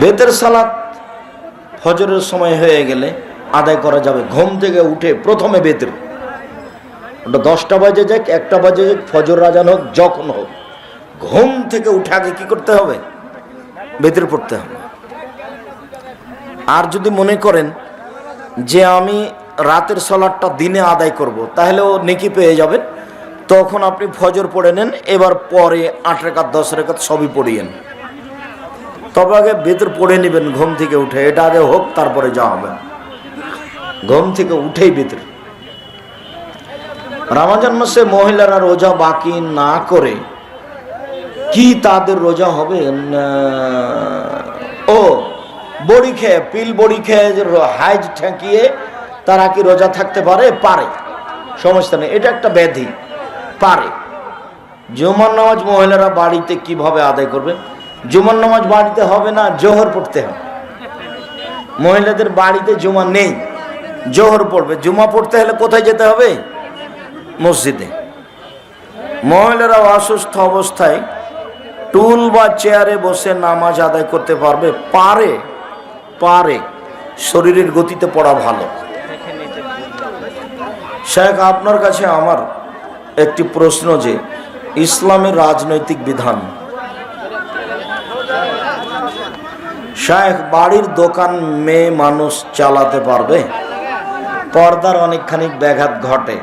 বেতের সালাত ফজরের সময় হয়ে গেলে আদায় করা যাবে। ঘুম থেকে উঠে প্রথমে বেতের। ওটা দশটা বাজে যাক, একটা বাজে যাক, ফজর রাজান হোক, যখন হোক। ঘুম থেকে উঠে আগে কি করতে হবে? বেতের পড়তে হবে। আর যদি মনে করেন যে আমি রাতের সলাটটা দিনে আদায় করব। তাহলে ও নেকি পেয়ে যাবেন। তখন আপনি ফজর পড়ে নেন, এবার পরে আট রেখাত, দশ রেখাত সবই পড়িয়েন। তবে আগে ভেতর পড়ে নেবেন, ঘুম থেকে উঠে। এটা আগে হোক, তারপরে যা হবে। ঘুম থেকে উঠেই ভেতর রামাজান মাসে মহিলারা রোজা বাকি না করে কি তাদের রোজা হবে? ও, বড়ি খেয়ে, পিল বড়ি খেয়ে হাইজ ঠেকিয়ে তারা কি রোজা থাকতে পারে? পারে। সমস্যা নেই, এটা একটা ব্যাধি। পারে। জুমার নামাজ মহিলারা বাড়িতে কীভাবে আদায় করবে? জুমার নামাজ বাড়িতে হবে না, জোহর পড়তে হবে। মহিলাদের বাড়িতে জুমা নেই, জোহর পড়বে। জুমা পড়তে হলে কোথায় যেতে হবে? মসজিদে। মহিলারা অসুস্থ অবস্থায় টুল বা চেয়ারে বসে নামাজ আদায় করতে পারবে। পারে পারে, শরীরের গতিতে পড়া ভালো। শেখ, আপনার কাছে আমার একটি প্রশ্ন যে, ইসলামের রাজনৈতিক বিধান শেখ বাড়ির দোকান মেয়ে মানুষ চালাতে পারবে? পর্দার অনেকখানি ব্যাঘাত ঘটে।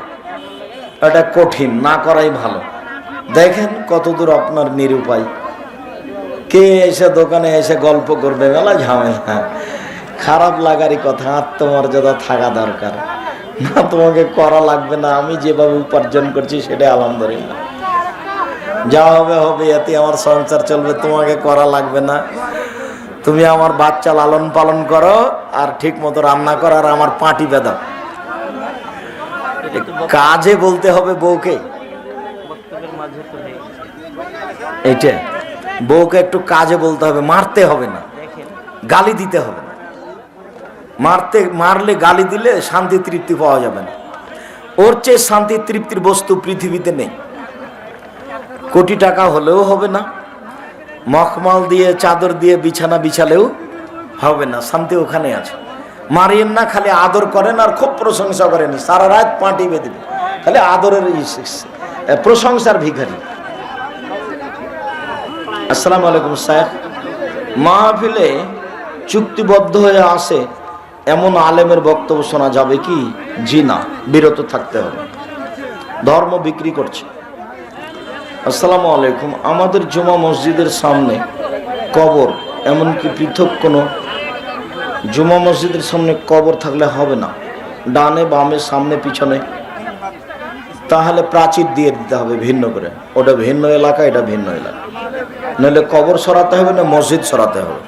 এটা কঠিন, না করাই ভালো। দেখেন কতদূর আপনার নিরুপায়। কে এসে দোকানে এসে গল্প করবে? মেলা ঝামেলা। খারাপ লাগারই কথা, আত্মমর্যাদা থাকা দরকার। না, তোমাকে করা লাগবে না, আমি যেভাবে উপার্জন করছি সেটা আলহামদুলিল্লাহ। যা হবে হবে, এতে আমার সংসার চলবে, তোমাকে করা লাগবে না। তুমি আমার বাচ্চা লালন পালন করো আর ঠিক মতো রান্না করো আর আমার পাটি বেদা কাজে বলতে হবে বউকে। এইটা বউকে একটু কাজে বলতে হবে মারতে হবে না। গালি দিতে হবে না। মারতে মারলে গালি দিলে শান্তি তৃপ্তি পাওয়া যাবে না। ওর চেয়ে শান্তি তৃপ্তির বস্তু পৃথিবীতে নেই। কোটি টাকা হলেও হবে না। মখমাল দিয়ে, চাদর দিয়ে বিছানা বিছালেও হবে না, শান্তি ওখানে আছে। মারিয়েন না, খালি আদর করেন আর খুব প্রশংসা করেন। সারা রাত পাঁটি বেঁধে। খালি আদরের প্রশংসার ভিখারি। আসসালামু আলাইকুম সাহেব মাহফিলে চুক্তিবদ্ধ হয়ে আসে এমন আলেমের বক্তব্য শোনা যাবে কি? জি না, বিরত থাকতে হবে। ধর্ম বিক্রি করছে। আসসালামু আলাইকুম। আমাদের জুমা মসজিদের সামনে কবর, এমনকি পৃথক কোনো জুমা মসজিদের সামনে কবর থাকলে হবে না। ডানে, বামে, সামনে, পিছনে। তাহলে প্রাচীর দিয়ে দিতে হবে ভিন্ন করে। ওটা ভিন্ন এলাকা, এটা ভিন্ন এলাকা। নাহলে কবর সরাতে হবে না, মসজিদ সরাতে হবে।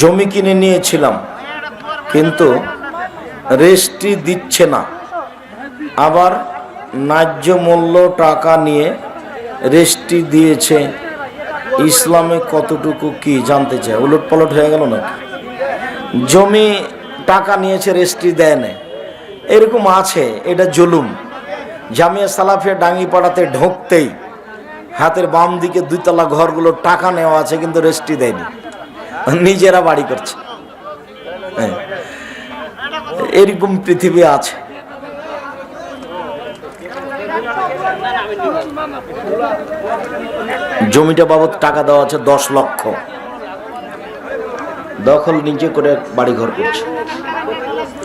জমি কিনে নিয়েছিলাম, কিন্তু রেস্ট্রি দিচ্ছে না। আবার ন্যায্য মূল্য টাকা নিয়ে রেস্ট্রি দিয়েছে। ইসলামে কতটুকু কি জানতে চায়? উলট পালট হয়ে গেল নাকি? জমি টাকা নিয়েছে রেস্ট্রি দেয় না এরকম আছে, এটা জুলুম। জামিয়া সালাফিয়া ডাঙ্গি পাড়াতে ঢুকতেই হাতের বাম দিকে দুইতলা ঘরগুলো টাকা নেওয়া আছে, কিন্তু রেস্ট্রি দেয়নি। নিজেরা বাড়ি করছে। হ্যাঁ। এরকম পৃথিবী আছে। জমিটা বাবদ টাকা দেওয়া আছে দশ লক্ষ। দখল নিজে করে বাড়িঘর করছে।